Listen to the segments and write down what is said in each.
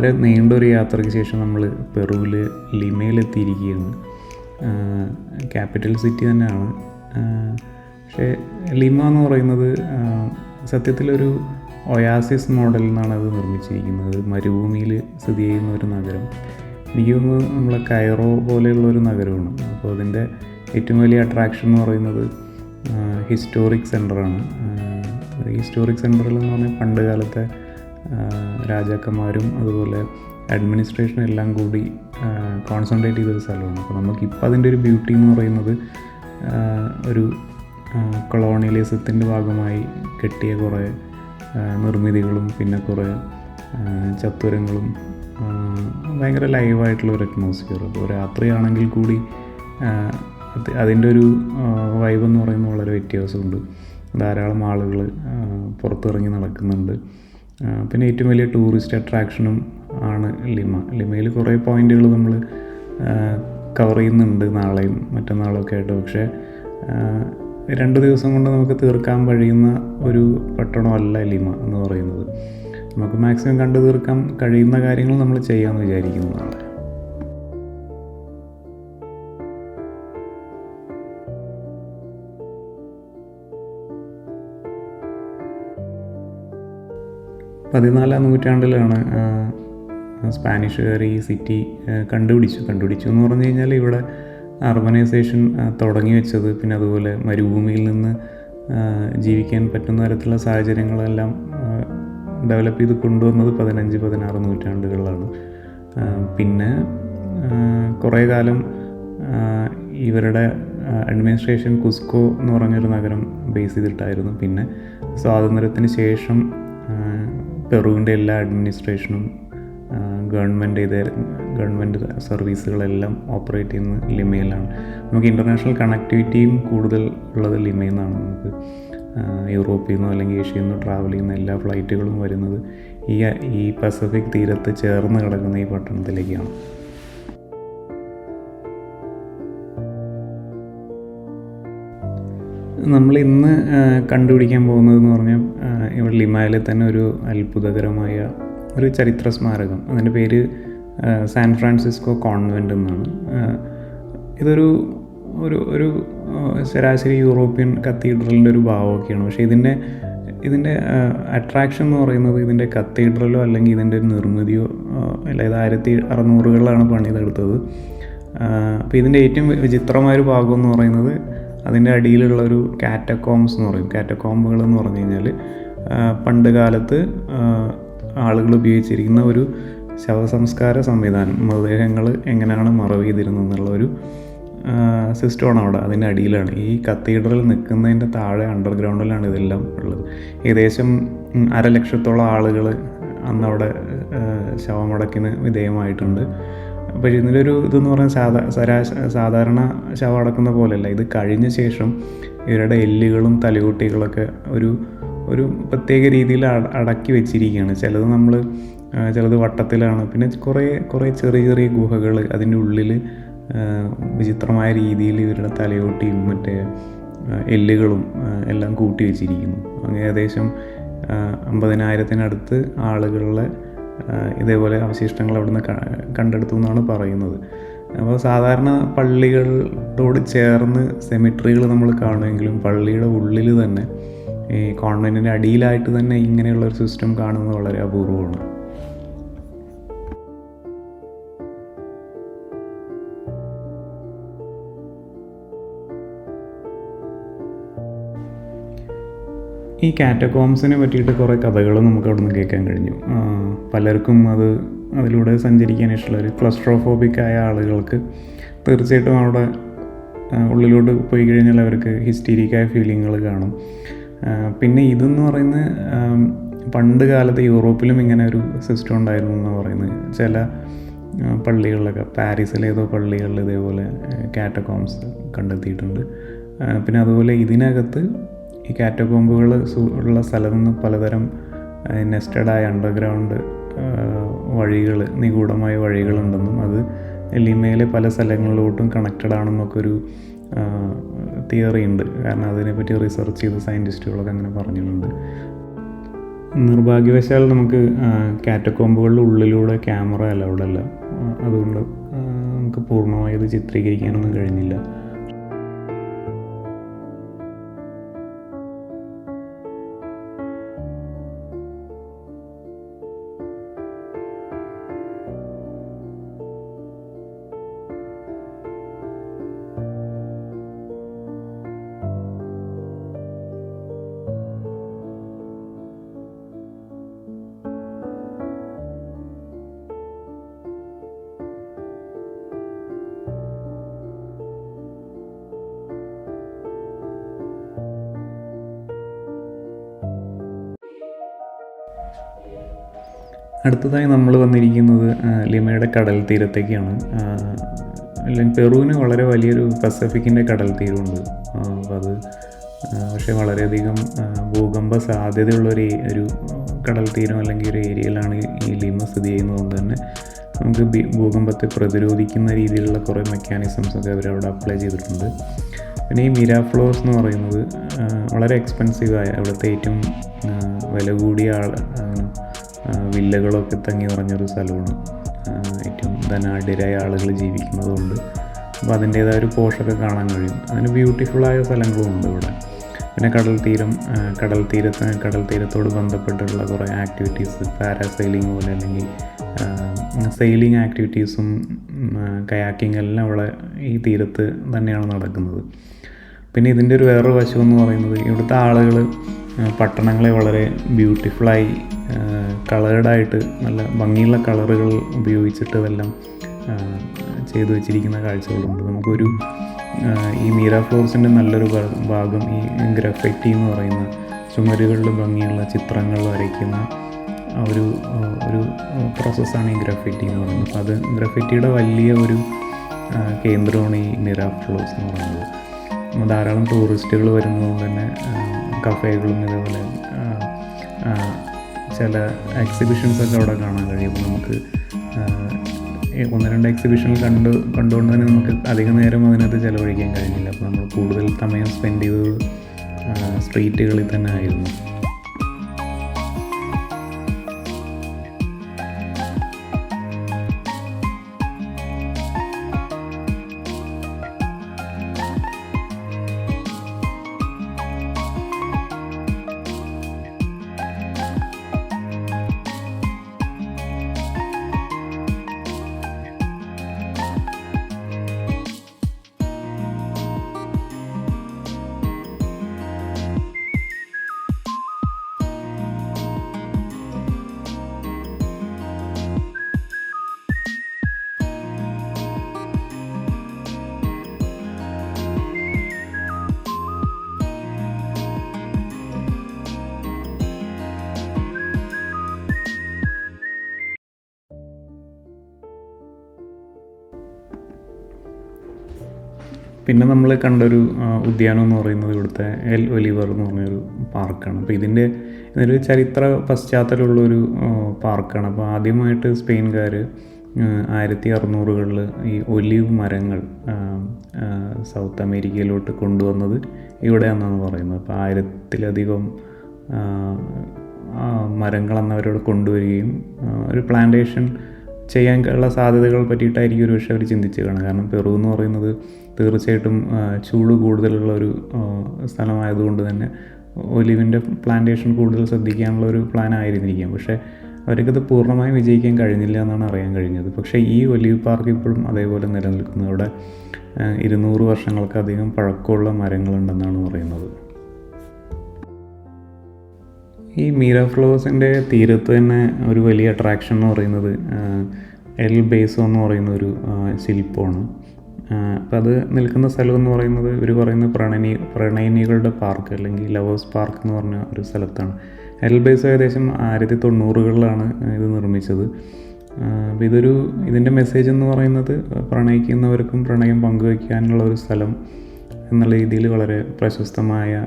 വളരെ നീണ്ടൊരു യാത്രയ്ക്ക് ശേഷം നമ്മൾ പെറുവിൽ ലിമയിലെത്തിയിരിക്കുകയാണ്. ക്യാപിറ്റൽ സിറ്റി തന്നെയാണ്. പക്ഷേ ലിമ എന്ന് പറയുന്നത് സത്യത്തിലൊരു ഒയാസിസ് മോഡലിൽ നിന്നാണ് അത് നിർമ്മിച്ചിരിക്കുന്നത്. മരുഭൂമിയിൽ സ്ഥിതി ചെയ്യുന്ന ഒരു നഗരം. എനിക്ക് തോന്നുന്നത് നമ്മളെ കൈറോ പോലെയുള്ള ഒരു നഗരമാണ്. അപ്പോൾ അതിന്റെ ഏറ്റവും വലിയ അട്രാക്ഷൻ എന്ന് പറയുന്നത് ഹിസ്റ്റോറിക് സെന്ററാണ് ഹിസ്റ്റോറിക് സെന്ററിൽ എന്ന് പറഞ്ഞാൽ പണ്ട് കാലത്തെ രാജാക്കന്മാരും അതുപോലെ അഡ്മിനിസ്ട്രേഷനും എല്ലാം കൂടി കോൺസെൻട്രേറ്റ് ചെയ്തൊരു സ്ഥലമാണ്. അപ്പോൾ നമുക്കിപ്പോൾ അതിന്റെ ഒരു ബ്യൂട്ടി എന്ന് പറയുന്നത് ഒരു കൊളോണിയലിസത്തിന്റെ ഭാഗമായി കെട്ടിയ കുറേ നിർമ്മിതികളും പിന്നെ കുറേ ചത്തുരങ്ങളും ഭയങ്കര ലൈവായിട്ടുള്ള ഒരു അറ്റ്മോസ്ഫിയർ അപ്പോൾ രാത്രിയാണെങ്കിൽ കൂടി അതിന്റെ ഒരു വൈബ് എന്ന് പറയുന്നത് വളരെ വ്യത്യാസമുണ്ട്. ധാരാളം ആളുകൾ പുറത്തിറങ്ങി നടക്കുന്നുണ്ട്. പിന്നെ ഏറ്റവും വലിയ ടൂറിസ്റ്റ് അട്രാക്ഷനും ആണ് ലിമ. ലിമയിൽ കുറേ പോയിന്റുകൾ നമ്മൾ കവർ ചെയ്യുന്നുണ്ട് നാളെയും മറ്റന്നാളും ഒക്കെ ആയിട്ട്. പക്ഷേ രണ്ട് ദിവസം കൊണ്ട് നമുക്ക് തീർക്കാൻ കഴിയുന്ന ഒരു പട്ടണമല്ല ലിമ എന്ന് പറയുന്നത്. നമുക്ക് മാക്സിമം കണ്ടു തീർക്കാൻ കഴിയുന്ന കാര്യങ്ങൾ നമ്മൾ ചെയ്യാമെന്ന് വിചാരിക്കുന്നു പതിനാലാം നൂറ്റാണ്ടിലാണ് സ്പാനിഷുകാർ ഈ സിറ്റി കണ്ടുപിടിച്ചു. കണ്ടുപിടിച്ചു എന്ന് പറഞ്ഞു കഴിഞ്ഞാൽ ഇവിടെ അർബനൈസേഷൻ തുടങ്ങി വെച്ചത് പിന്നെ അതുപോലെ മരുഭൂമിയിൽ നിന്ന് ജീവിക്കാൻ പറ്റുന്ന തരത്തിലുള്ള സാഹചര്യങ്ങളെല്ലാം ഡെവലപ്പ് ചെയ്ത് കൊണ്ടുവന്നത് പതിനഞ്ച് പതിനാറ് നൂറ്റാണ്ടുകളിലാണ്. പിന്നെ കുറേ കാലം ഇവരുടെ അഡ്മിനിസ്ട്രേഷൻ കുസ്കോ എന്ന് പറഞ്ഞൊരു നഗരം ബേസ് ചെയ്തിട്ടായിരുന്നു. പിന്നെ സ്വാതന്ത്ര്യത്തിന് ശേഷം പെറുവിന്റെ എല്ലാ അഡ്മിനിസ്ട്രേഷനും ഗവൺമെന്റ് ചെയ്ത ഗവൺമെന്റ് സർവീസുകളെല്ലാം ഓപ്പറേറ്റ് ചെയ്യുന്നത് ലിമയിലാണ് നമുക്ക് ഇന്റർനാഷണൽ കണക്ടിവിറ്റിയും കൂടുതൽ ഉള്ളത് ലിമയിൽ നിന്നാണ് നമുക്ക് യൂറോപ്പിൽ നിന്നോ അല്ലെങ്കിൽ ഏഷ്യയിൽ നിന്നോ ട്രാവൽ ചെയ്യുന്ന എല്ലാ ഫ്ലൈറ്റുകളും വരുന്നത് ഈ ഈ പസഫിക് തീരത്ത് ചേർന്ന് കിടക്കുന്ന ഈ പട്ടണത്തിലേക്കാണ്. നമ്മൾ ഇന്ന് കണ്ടുപിടിക്കാൻ പോകുന്നത് എന്ന് പറഞ്ഞാൽ ഇവിടെ ലിമായിലെ തന്നെ ഒരു അത്ഭുതകരമായ ഒരു ചരിത്ര സ്മാരകം. അതിന്റെ പേര് സാൻ ഫ്രാൻസിസ്കോ കോൺവെന്റ് എന്നാണ്. ഇതൊരു ഒരു ഒരു ശരാശരി യൂറോപ്യൻ കത്തീഡ്രലിന്റെ ഒരു ഭാവമൊക്കെയാണ്. പക്ഷേ ഇതിന്റെ ഇതിന്റെ അട്രാക്ഷൻ എന്ന് പറയുന്നത് ഇതിന്റെ കത്തീഡ്രലോ അല്ലെങ്കിൽ ഇതിന്റെ നിർമ്മിതിയോ അല്ല ഇത് ആയിരത്തി അറുന്നൂറുകളിലാണ് പണിതെടുത്തത്. അപ്പോൾ ഇതിന്റെ ഏറ്റവും വിചിത്രമായൊരു ഭാഗം എന്ന് പറയുന്നത് അതിന്റെ അടിയിലുള്ള ഒരു കാറ്റക്കോംസ് എന്ന് പറയും. കാറ്റക്കോമ്പുകൾ എന്ന് പറഞ്ഞു കഴിഞ്ഞാൽ പണ്ട് കാലത്ത് ആളുകൾ ഉപയോഗിച്ചിരിക്കുന്ന ഒരു ശവസംസ്കാര സംവിധാനം. മൃതദേഹങ്ങൾ എങ്ങനെയാണ് മറവ് എന്നുള്ള ഒരു സിസ്റ്റമാണ് അവിടെ അതിന്റെ അടിയിലാണ്. ഈ കത്തീഡ്രൽ നിൽക്കുന്നതിന്റെ താഴെ അണ്ടർഗ്രൗണ്ടിലാണ് ഇതെല്ലാം ഉള്ളത്. ഏകദേശം അരലക്ഷത്തോളം ആളുകൾ അന്നവിടെ ശവമടക്കിന് വിധേയമായിട്ടുണ്ട്. അപ്പോൾ ഇതിന്റെ ഇതെന്ന് പറഞ്ഞാൽ സാധാ സരാ സാധാരണ ശവം അടക്കുന്ന പോലെയല്ല. ഇത് കഴിഞ്ഞ ശേഷം ഇവരുടെ എല്ലുകളും തലകുട്ടികളൊക്കെ ഒരു ഒരു പ്രത്യേക രീതിയിൽ അട- അടക്കി വെച്ചിരിക്കുകയാണ്. ചിലത് നമ്മൾ ചിലത് വട്ടത്തിലാണ്. പിന്നെ കുറേ കുറേ ചെറിയ ചെറിയ ഗുഹകൾ അതിന്റെ ഉള്ളിൽ വിചിത്രമായ രീതിയിൽ ഇവരുടെ തലയോട്ടിയും മറ്റേ എല്ലുകളും എല്ലാം കൂട്ടി വെച്ചിരിക്കുന്നു. അങ്ങനെ ഏകദേശം അമ്പതിനായിരത്തിനടുത്ത് ആളുകളുടെ ഇതേപോലെ അവശിഷ്ടങ്ങൾ അവിടുന്ന് കണ്ടെടുത്തു എന്നാണ് പറയുന്നത്. അപ്പോൾ സാധാരണ പള്ളികളോട് ചേർന്ന് സെമിട്രികൾ നമ്മൾ കാണുമെങ്കിലും പള്ളിയുടെ ഉള്ളിൽ തന്നെ ഈ കോൺവെന്റിന്റെ അടിയിലായിട്ട് തന്നെ ഇങ്ങനെയുള്ള ഒരു സിസ്റ്റം കാണുന്നത് വളരെ അപൂർവമാണ്. ഈ കാറ്റകോംസിനെ പറ്റിയിട്ട് കുറേ കഥകൾ നമുക്ക് അവിടെ നിന്ന് കേൾക്കാൻ കഴിഞ്ഞു. പലർക്കും അത് അതിലൂടെ സഞ്ചരിക്കാൻ ഇഷ്ടമുള്ള ഒരു ക്ലസ്ട്രോഫോബിക് ആയ ആളുകൾക്ക് തീർച്ചയായിട്ടും അവിടെ ഉള്ളിലോട്ട് പോയി കഴിഞ്ഞാൽ അവർക്ക് ഹിസ്റ്റീരിക്കായ ഫീലിങ്ങുകൾ കാണും. പിന്നെ ഇതെന്ന് പറയുന്നത് പണ്ട് കാലത്ത് യൂറോപ്പിലും ഇങ്ങനെ ഒരു സിസ്റ്റം ഉണ്ടായിരുന്നു എന്ന് പറയുന്നത്. ചില പള്ളികളിലൊക്കെ പാരീസിലെ ഏതോ പള്ളികളിൽ ഇതേപോലെ കാറ്റകോംസ് കണ്ടെത്തിയിട്ടുണ്ട്. പിന്നെ അതുപോലെ ഇതിനകത്ത് ഈ കാറ്റകോമ്പുകൾ ഉള്ള സ്ഥലത്തു നിന്ന് പലതരം നെസ്റ്റഡായ അണ്ടർഗ്രൗണ്ട് വഴികൾ നിഗൂഢമായ വഴികളുണ്ടെന്നും അത് ലിമയിലെ പല സ്ഥലങ്ങളിലോട്ടും കണക്റ്റഡ് ആണെന്നൊക്കെ ഒരു തിയറി ഉണ്ട്. കാരണം അതിനെപ്പറ്റി റിസർച്ച് ചെയ്ത സയന്റിസ്റ്റുകളൊക്കെ അങ്ങനെ പറഞ്ഞിട്ടുണ്ട്. നിർഭാഗ്യവശാൽ നമുക്ക് കാറ്റക്കോമ്പുകളുടെ ഉള്ളിലൂടെ ക്യാമറ അലൗഡ് അല്ല. അതുകൊണ്ട് നമുക്ക് പൂർണമായി ഇത് ചിത്രീകരിക്കാനൊന്നും കഴിഞ്ഞില്ല. അടുത്തതായി നമ്മൾ വന്നിരിക്കുന്നത് ലിമയുടെ കടൽ തീരത്തേക്കാണ്. അല്ലെങ്കിൽ പെറുവിന് വളരെ വലിയൊരു പസഫിക്കിന്റെ കടൽ തീരമുണ്ട്. അപ്പോൾ അത് പക്ഷേ വളരെയധികം ഭൂകമ്പ സാധ്യതയുള്ള ഒരു ഒരു കടൽ തീരം അല്ലെങ്കിൽ ഒരു ഏരിയയിലാണ് ഈ ലിമ സ്ഥിതി ചെയ്യുന്നതുകൊണ്ട് തന്നെ നമുക്ക് ഭൂകമ്പത്തെ പ്രതിരോധിക്കുന്ന രീതിയിലുള്ള കുറേ മെക്കാനിസംസ് ഒക്കെ അവരവിടെ അപ്ലൈ ചെയ്തിട്ടുണ്ട്. പിന്നെ ഈ മിരാഫ്ലോസ് എന്ന് പറയുന്നത് വളരെ എക്സ്പെൻസീവായ അവിടുത്തെ ഏറ്റവും വില കൂടിയ ആൾ വില്ലകളൊക്കെ തങ്ങി നിറഞ്ഞൊരു സ്ഥലമാണ്. ഏറ്റവും ധനാഢ്യരായ ആളുകൾ ജീവിക്കുന്നതുകൊണ്ട്. അപ്പോൾ അതിന്റേതായ ഒരു പോഷൊക്കെ കാണാൻ കഴിയും. അതിന് ബ്യൂട്ടിഫുള്ളായ സ്ഥലങ്ങളും ഉണ്ട് ഇവിടെ. പിന്നെ കടൽ തീരം കടൽ തീരത്ത് കടൽ തീരത്തോട് ബന്ധപ്പെട്ടുള്ള കുറേ ആക്ടിവിറ്റീസ് പാരാസൈലിംഗ് പോലെ അല്ലെങ്കിൽ സെയിലിംഗ് ആക്ടിവിറ്റീസും കയാക്കിംഗ് എല്ലാം ഇവിടെ ഈ തീരത്ത് തന്നെയാണ് നടക്കുന്നത്. പിന്നെ ഇതിന്റെ ഒരു വേറൊരു വശം എന്ന് പറയുന്നത് ഇവിടുത്തെ ആളുകൾ പട്ടണങ്ങളെ വളരെ ബ്യൂട്ടിഫുള്ളായി കളേർഡായിട്ട് നല്ല ഭംഗിയുള്ള കളറുകൾ ഉപയോഗിച്ചിട്ട് ഇതെല്ലാം ചെയ്തു വെച്ചിരിക്കുന്ന കാഴ്ചകളുണ്ട്. നമുക്കൊരു ഈ മീര ഫ്ലോർസിന്റെ നല്ലൊരു ഭാഗം ഈ ഗ്രഫൈറ്റി എന്ന് പറയുന്ന ചുമരുകളിൽ ഭംഗിയുള്ള ചിത്രങ്ങൾ വരയ്ക്കുന്ന ഒരു ഒരു പ്രോസസ്സാണ് ഈ ഗ്രഫിറ്റി എന്ന് പറയുന്നത്. അപ്പോൾ അത് ഗ്രഫിറ്റിയുടെ വലിയ ഒരു കേന്ദ്രമാണ് ഈ മീര ഫ്ലോസ് എന്ന് പറയുന്നത്. ധാരാളം ടൂറിസ്റ്റുകൾ വരുന്നതുകൊണ്ട് തന്നെ കഫേകളും ഇതേപോലെ ചില എക്സിബിഷൻസൊക്കെ അവിടെ കാണാൻ കഴിയും. നമുക്ക് ഒന്ന് രണ്ട് എക്സിബിഷനിൽ കണ്ട് കണ്ടുകൊണ്ട് തന്നെ നമുക്ക് അധിക നേരം അതിനകത്ത് ചിലവഴിക്കാൻ കഴിഞ്ഞില്ല അപ്പോൾ നമ്മൾ കൂടുതൽ സമയം സ്പെൻഡ് ചെയ്തത് സ്ട്രീറ്റുകളിൽ തന്നെ ആയിരുന്നു. പിന്നെ നമ്മൾ കണ്ടൊരു ഉദ്യാനം എന്ന് പറയുന്നത് ഇവിടുത്തെ എൽ ഒലിവർ എന്ന് പറഞ്ഞൊരു പാർക്കാണ്. അപ്പോൾ ഇതിന്റെ ഇതൊരു ചരിത്ര പശ്ചാത്തലമുള്ളൊരു പാർക്കാണ്. അപ്പോൾ ആദ്യമായിട്ട് സ്പെയിൻകാർ ആയിരത്തി അറുന്നൂറുകളിൽ ഈ ഒലിവ് മരങ്ങൾ സൗത്ത് അമേരിക്കയിലോട്ട് കൊണ്ടുവന്നത് ഇവിടെയാണെന്നാണ് പറയുന്നത്. അപ്പോൾ ആയിരത്തിലധികം മരങ്ങൾ കൊണ്ടുവരികയും ഒരു പ്ലാന്റേഷൻ ചെയ്യാൻ ഉള്ള സാധ്യതകൾ പറ്റിയിട്ടായിരിക്കും ഒരു പക്ഷേ അവർ ചിന്തിച്ച് കാണുക കാരണം പെറു എന്ന് പറയുന്നത് തീർച്ചയായിട്ടും ചൂട് കൂടുതലുള്ള ഒരു സ്ഥലമായതുകൊണ്ട് തന്നെ ഒലിവിന്റെ പ്ലാന്റേഷൻ കൂടുതൽ ശ്രദ്ധിക്കാനുള്ള ഒരു പ്ലാൻ ആയിരുന്നിരിക്കാം. പക്ഷേ അവർക്കത് പൂർണമായും വിജയിക്കാൻ കഴിഞ്ഞില്ല എന്നാണ് അറിയാൻ കഴിഞ്ഞത്. പക്ഷേ ഈ ഒലിവ് പാർക്ക് ഇപ്പോഴും അതേപോലെ നിലനിൽക്കുന്നു. അവിടെ ഇരുന്നൂറ് വർഷങ്ങൾക്കധികം പഴക്കമുള്ള മരങ്ങളുണ്ടെന്നാണ് പറയുന്നത്. ഈ മീര ഫ്ലോസിന്റെ തീരത്ത് തന്നെ ഒരു വലിയ അട്രാക്ഷൻ എന്ന് പറയുന്നത് എൽ ബേസോ എന്ന് പറയുന്ന ഒരു ശില്പമാണ്. അപ്പം അത് നിൽക്കുന്ന സ്ഥലം എന്ന് പറയുന്നത് ഇവർ പറയുന്ന പ്രണനി പ്രണയിനികളുടെ പാർക്ക് അല്ലെങ്കിൽ ലവേഴ്സ് പാർക്ക് എന്ന് പറഞ്ഞ ഒരു സ്ഥലത്താണ്. എൽ ബേസോ ഏകദേശം ആയിരത്തി തൊണ്ണൂറുകളിലാണ് ഇത് നിർമ്മിച്ചത്. അപ്പോൾ ഇതൊരു ഇതിന്റെ മെസ്സേജ് എന്ന് പറയുന്നത് പ്രണയിക്കുന്നവർക്കും പ്രണയം പങ്കുവയ്ക്കാനുള്ള ഒരു സ്ഥലം എന്നുള്ള രീതിയിൽ വളരെ പ്രശസ്തമായ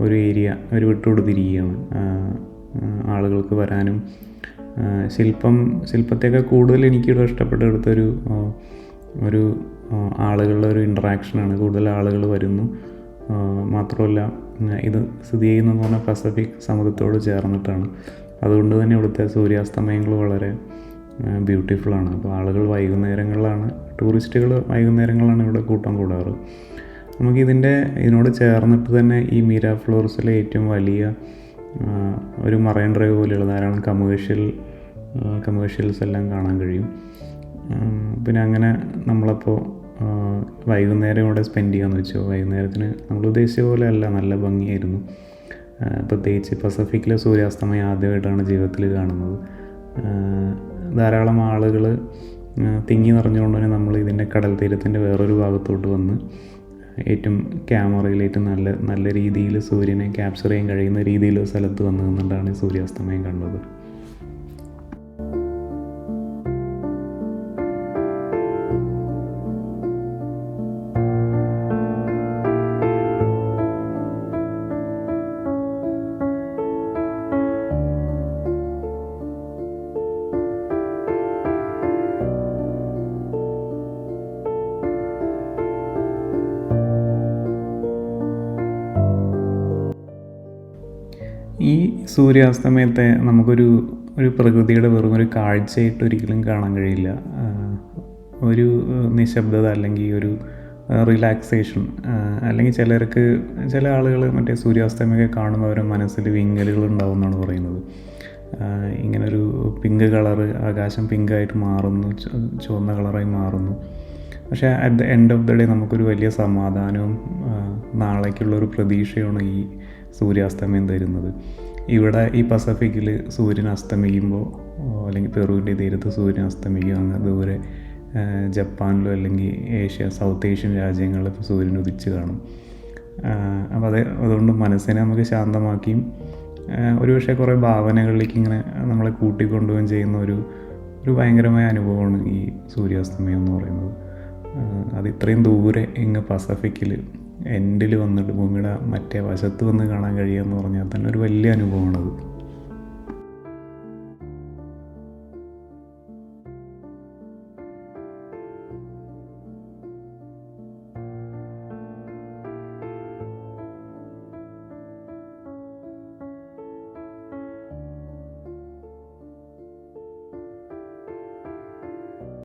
ഒരു ഏരിയ അവർ വിട്ടുകൊടുത്തിരിക്കുകയാണ്. ആളുകൾക്ക് വരാനും ശില്പം ശില്പത്തെയൊക്കെ കൂടുതൽ എനിക്കിവിടെ ഇഷ്ടപ്പെട്ടെടുത്തൊരു ഒരു ആളുകളുടെ ഒരു ഇൻട്രാക്ഷനാണ് കൂടുതൽ ആളുകൾ വരുന്നു. മാത്രമല്ല ഇത് സ്ഥിതി ചെയ്യുന്നതെന്ന് പറഞ്ഞാൽ പസഫിക് സമുദ്രത്തോട് ചേർന്നിട്ടാണ്. അതുകൊണ്ട് തന്നെ ഇവിടുത്തെ സൂര്യാസ്തമയങ്ങൾ വളരെ ബ്യൂട്ടിഫുള്ളാണ് അപ്പോൾ ആളുകൾ വൈകുന്നേരങ്ങളിലാണ് ടൂറിസ്റ്റുകൾ വൈകുന്നേരങ്ങളിലാണ് ഇവിടെ കൂട്ടം കൂടാറ്. നമുക്കിതിന്റെ ഇതിനോട് ചേർന്നിട്ട് തന്നെ ഈ മീര ഫ്ലോർസിലെ ഏറ്റവും വലിയ ഒരു മറൈൻ ഡ്രൈവ് പോലെയുള്ള ധാരാളം കമേഴ്ഷ്യൽ കമേഴ്ഷ്യൽസ് എല്ലാം കാണാൻ കഴിയും. പിന്നെ അങ്ങനെ നമ്മളപ്പോൾ വൈകുന്നേരം ഇവിടെ സ്പെൻഡ് ചെയ്യാമെന്ന് വെച്ചോ വൈകുന്നേരത്തിന് നമ്മൾ ഉദ്ദേശിച്ച പോലെ അല്ല നല്ല ഭംഗിയായിരുന്നു. പ്രത്യേകിച്ച് പസഫിക്കിലെ സൂര്യാസ്തമയം ആദ്യമായിട്ടാണ് ജീവിതത്തിൽ കാണുന്നത്. ധാരാളം ആളുകൾ തിങ്ങി നിറഞ്ഞുകൊണ്ട് തന്നെ നമ്മൾ ഇതിന്റെ കടൽ തീരത്തിന്റെ വേറൊരു ഭാഗത്തോട്ട് വന്ന് ഏറ്റവും ക്യാമറയിൽ ഏറ്റവും നല്ല നല്ല രീതിയിൽ സൂര്യനെ ക്യാപ്ചർ ചെയ്യാൻ കഴിയുന്ന രീതിയിലൊരു സ്ഥലത്ത് വന്ന് നിന്നുകൊണ്ടാണ് സൂര്യാസ്തമയം കണ്ടത്. സൂര്യാസ്തമയത്തെ നമുക്കൊരു ഒരു പ്രകൃതിയുടെ വെറും ഒരു കാഴ്ചയായിട്ട് ഒരിക്കലും കാണാൻ കഴിയില്ല. ഒരു നിശബ്ദത അല്ലെങ്കിൽ ഒരു റിലാക്സേഷൻ അല്ലെങ്കിൽ ചിലർക്ക് ചില ആളുകൾ മറ്റേ സൂര്യാസ്തമയൊക്കെ അവരുടെ മനസ്സിൽ വിങ്ങലുകൾ ഉണ്ടാവും എന്നാണ് പറയുന്നത് ഇങ്ങനൊരു പിങ്ക് കളറ് ആകാശം പിങ്കായിട്ട് മാറുന്നു ചുവന്ന കളറായി മാറുന്നു. പക്ഷേ at the end of the day നമുക്കൊരു വലിയ സമാധാനവും നാളേക്കുള്ളൊരു പ്രതീക്ഷയാണ് ഈ സൂര്യാസ്തമയം തരുന്നത്. ഇവിടെ ഈ പസഫിക്കിൽ സൂര്യൻ അസ്തമിക്കുമ്പോൾ അല്ലെങ്കിൽ പെറുവിന്റെ തീരത്ത് സൂര്യൻ അസ്തമിക്കും അങ്ങനെ ദൂരെ ജപ്പാനിലോ അല്ലെങ്കിൽ ഏഷ്യ സൗത്ത് ഏഷ്യൻ രാജ്യങ്ങളിലോ ഇപ്പോൾ സൂര്യൻ ഉദിച്ച് കാണും. അപ്പോൾ അത് അതുകൊണ്ട് മനസ്സിനെ നമുക്ക് ശാന്തമാക്കിയും ഒരുപക്ഷെ കുറേ ഭാവനകളിലേക്ക് ഇങ്ങനെ നമ്മളെ കൂട്ടിക്കൊണ്ടുപോവുകയും ചെയ്യുന്ന ഒരു ഒരു ഭയങ്കരമായ അനുഭവമാണ് ഈ സൂര്യാസ്തമയം എന്ന് പറയുന്നത്. അത് ഇത്രയും ദൂരെ ഇങ്ങ് പസഫിക്കിൽ എൻഡിൽ വന്നിട്ട് ഭൂമിയുടെ മറ്റേ വശത്ത് വന്ന് കാണാൻ കഴിയുക എന്ന് പറഞ്ഞാൽ തന്നെ ഒരു വലിയ അനുഭവമാണത്.